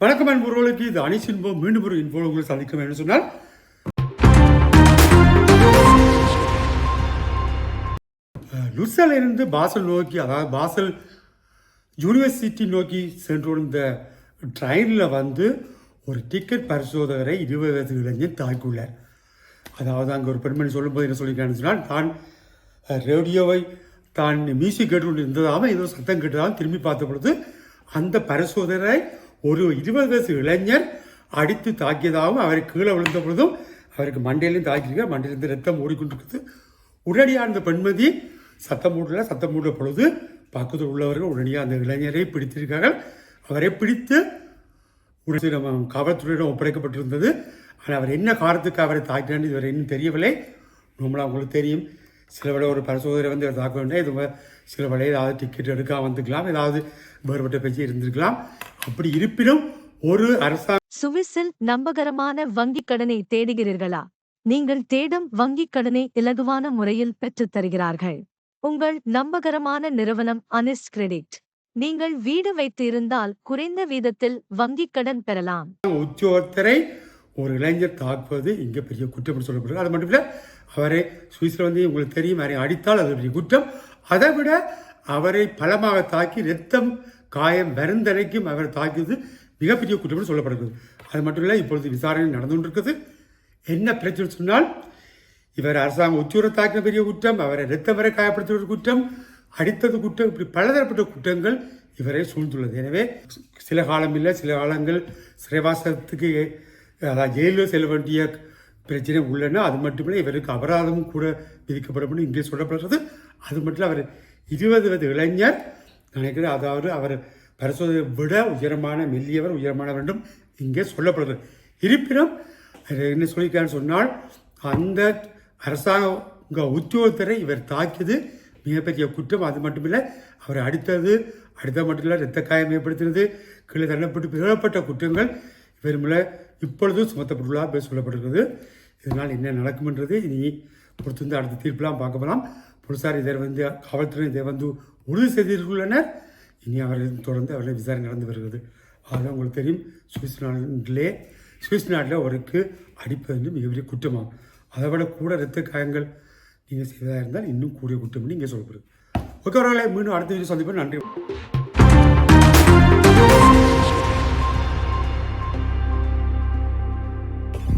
வணக்கம் அன்புறவுகளுக்கு இது அனிஸ் மீண்டும் ஒரு இன்போ உங்களை சந்திக்கும் என்று சொன்னால். லுசலிருந்து இருந்து பாசல் நோக்கி அதாவது பாசல் யூனிவர்சிட்டி நோக்கி சென்றிருந்த ட்ரெயினில் வந்து ஒரு டிக்கெட் பரிசோதகரை இருபது வயது இளைஞர் தாக்கியுள்ளார். அதாவது அங்கே ஒரு பெண்மணி சொல்லும்போது என்ன சொல்லியிருக்கான்னு சொன்னால் தான் ரேடியோவை தான் மியூசிக் கேட்டுக்கொண்டு இருந்ததாகவும் ஏதோ சத்தம் கேட்டதாகவும் திரும்பி பார்த்த பொழுது அந்த பரிசோதனை ஒரு இருபது வயசு இளைஞர் அடித்து தாக்கியதாகவும் அவர் கீழே விழுந்த பொழுதும் அவருக்கு மண்டையிலையும் தாக்கியிருக்கார் மண்டையிலிருந்து ரத்தம் ஓடிக்கொண்டிருக்குது உடனடியாக அந்த பெண்மதி சத்தம் மூடல சத்தம் மூட பொழுது பக்கத்தில் உள்ளவர்கள் உடனடியாக அந்த இளைஞரை பிடித்திருக்கார்கள். அவரை பிடித்து உடனே நம்ம காவல்துறையிடம் ஒப்படைக்கப்பட்டிருந்தது. ஆனால் அவர் என்ன காரணத்துக்கு அவரை தாக்கினான்னு இதுவரை இன்னும் தெரியவில்லை. நம்மளா உங்களுக்கு தெரியும். சில வேளை ஒரு பரிசோதனை வந்து தாக்க வேண்டாம். இது சில வேளை ஏதாவது டிக்கெட் எடுக்காம வந்துக்கலாம். ஏதாவது வேறுபட்ட பேச்சு இருந்திருக்கலாம். அப்படி இருப்பினும் ஒரு அரசாங்க சுவிஸில் நம்பகரமான வங்கிக் கடனை தேடுகிறீர்களா? நீங்கள் தேடும் வங்கிக் கடனை இலகுவான முறையில் பெற்றுத் தருகிறார்கள். உங்கள் நம்பகரமான நிறுவனம் அனிஸ் கிரெடிட். நீங்கள் வீடு வைத்து இருந்தால் குறைந்த வீதத்தில் வங்கிக் கடன் பெறலாம். உத்தியோகத்தரை ஒரு இளைஞர் தாக்குவது இங்கே பெரிய குற்றம் என்று சொல்லப்படுது அது மட்டும் இல்லை அவரை சுவிஸில் வந்து உங்களுக்கு தெரியும் அவரை அடித்தால் அது பெரிய குற்றம். அதை விட அவரை பலமாக தாக்கி ரத்தம் காயம் வருந்தரைக்கும் அவர் தாக்கியது மிகப்பெரிய குற்றம் சொல்லப்படுகிறது. அது மட்டும் இல்லை இப்பொழுது விசாரணை நடந்து கொண்டிருக்குது என்ன பிரச்சனை சொன்னால் இவர் அரசாங்க உத்தியோக தாக்கின பெரிய குற்றம் அவரை ரத்தம் வரை காயப்படுத்துவது குற்றம் அடித்தது குற்றம் இப்படி பலதரப்பட்ட குற்றங்கள் இவரை சூழ்ந்துள்ளது. எனவே சில காலம் இல்லை சில காலங்கள் சிறைவாசத்துக்கு அதாவது ஜெயிலில் செல்ல வேண்டிய பிரச்சனை உள்ளன. அது மட்டுமில்லை இவருக்கு அபராதமும் கூட விதிக்கப்படும் இங்கே சொல்லப்படுறது அது மட்டும் இல்லை அவர் இருபது வயது இளைஞர். நினைக்கிறேன். அதாவது அவர் பரிசோதனை விட உயரமான மெல்லியவர் உயரமானவர் என்றும் இங்கே சொல்லப்படுகிறது இருப்பினும் என்ன சொல்லியிருக்கான்னு சொன்னால் அந்த அரசாங்க உத்தியோகத்தரை இவர் தாக்கியது மிகப்பெரிய குற்றம். அது மட்டுமில்லை அவர் அடித்தது அடுத்த மட்டும் இல்லை இரத்த காயம் ஏற்படுத்தினது கீழே தள்ளப்பட்டு பிறப்பட்ட குற்றங்கள் இவர் மேலே இப்பொழுதும் சுமத்தப்பட்டுள்ளதாக பேர் சொல்லப்பட்டிருக்கிறது. இதனால் என்ன நடக்கும்ன்றது இனி பொறுத்து வந்து அடுத்த தீர்ப்பெல்லாம் பார்க்க போகலாம் புதுசார் இதை வந்து காவல்துறை இதை வந்து உறுதி செய்திருந்துள்ளனர் இனி அவர்கள் தொடர்ந்து அவர்கள் விசாரணை நடந்து வருகிறது. அதுதான் உங்களுக்கு தெரியும் சுவிஸ் நாட்டிலே சுவிஸ் நாட்டில் அவருக்கு அடிப்பது வந்து மிகப்பெரிய குற்றமாகும். அதை விட கூட இரத்த காயங்கள் நீங்கள் செய்வதாக இருந்தால் இன்னும் கூடிய குற்றம் இங்கே சொல்லப்படுது ஓகே அவர்களை மீண்டும் அடுத்த வீடியோ சந்திப்பேன் நன்றி.